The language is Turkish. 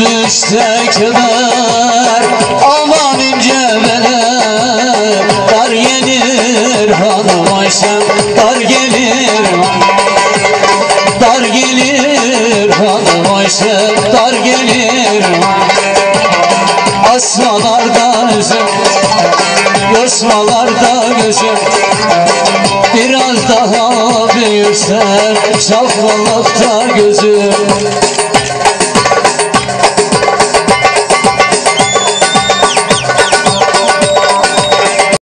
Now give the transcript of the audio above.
Gülüşte kemer aman ince beler. Dar gelir hanım Ayşem dar gelir Dar gelir hanım Ayşem dar gelir Asmalarda üzüm Yosmalarda gözüm Biraz daha büyürsen Şaflalıkta gözüm